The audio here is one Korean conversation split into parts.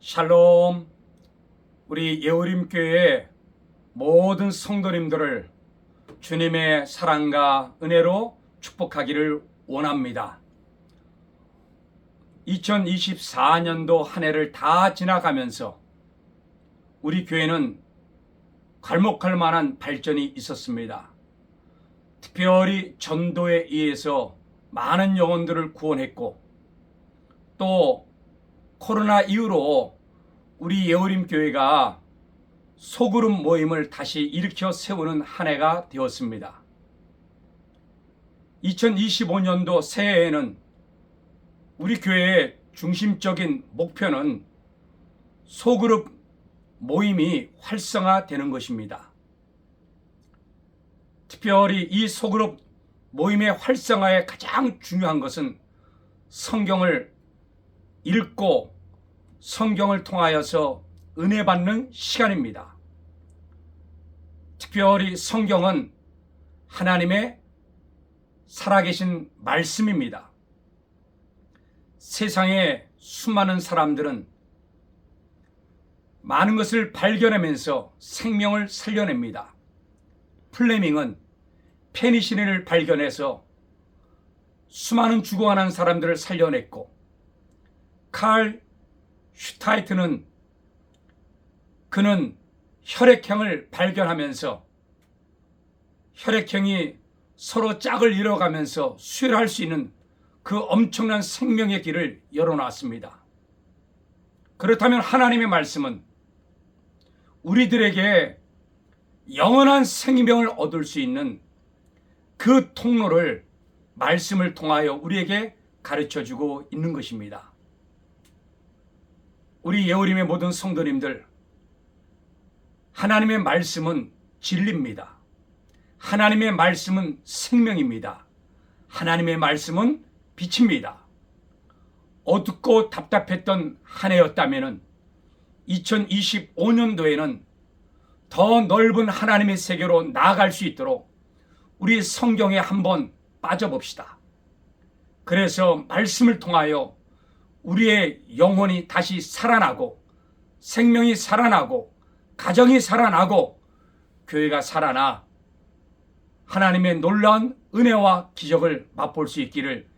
샬롬 우리 예우림교회 모든 성도님들을 주님의 사랑과 은혜로 축복하기를 원합니다. 2024년도 한 해를 다 지나가면서 우리 교회는 괄목할 만한 발전이 있었습니다. 특별히 전도에 의해서 많은 영혼들을 구원했고 또 코로나 이후로 우리 예우림 교회가 소그룹 모임을 다시 일으켜 세우는 한 해가 되었습니다. 2025년도 새해에는 우리 교회의 중심적인 목표는 소그룹 모임이 활성화되는 것입니다. 특별히 이 소그룹 모임의 활성화에 가장 중요한 것은 성경을 읽고 성경을 통하여서 은혜 받는 시간입니다. 특별히 성경은 하나님의 살아계신 말씀입니다. 세상의 수많은 사람들은 많은 것을 발견하면서 생명을 살려냅니다. 플레밍은 페니시린을 발견해서 수많은 죽어가는 사람들을 살려냈고 칼 슈타이트는 그는 혈액형을 발견하면서 혈액형이 서로 짝을 이뤄가면서 수혈할 수 있는 그 엄청난 생명의 길을 열어놨습니다. 그렇다면 하나님의 말씀은 우리들에게 영원한 생명을 얻을 수 있는 그 통로를 말씀을 통하여 우리에게 가르쳐 주고 있는 것입니다. 우리 예우림의 모든 성도님들, 하나님의 말씀은 진리입니다. 하나님의 말씀은 생명입니다. 하나님의 말씀은 빛입니다. 어둡고 답답했던 한 해였다면 2025년도에는 더 넓은 하나님의 세계로 나아갈 수 있도록 우리 성경에 한번 빠져봅시다. 그래서 말씀을 통하여 우리의 영혼이 다시 살아나고 생명이 살아나고 가정이 살아나고 교회가 살아나 하나님의 놀라운 은혜와 기적을 맛볼 수 있기를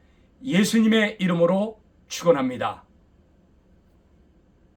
예수님의 이름으로 축원합니다.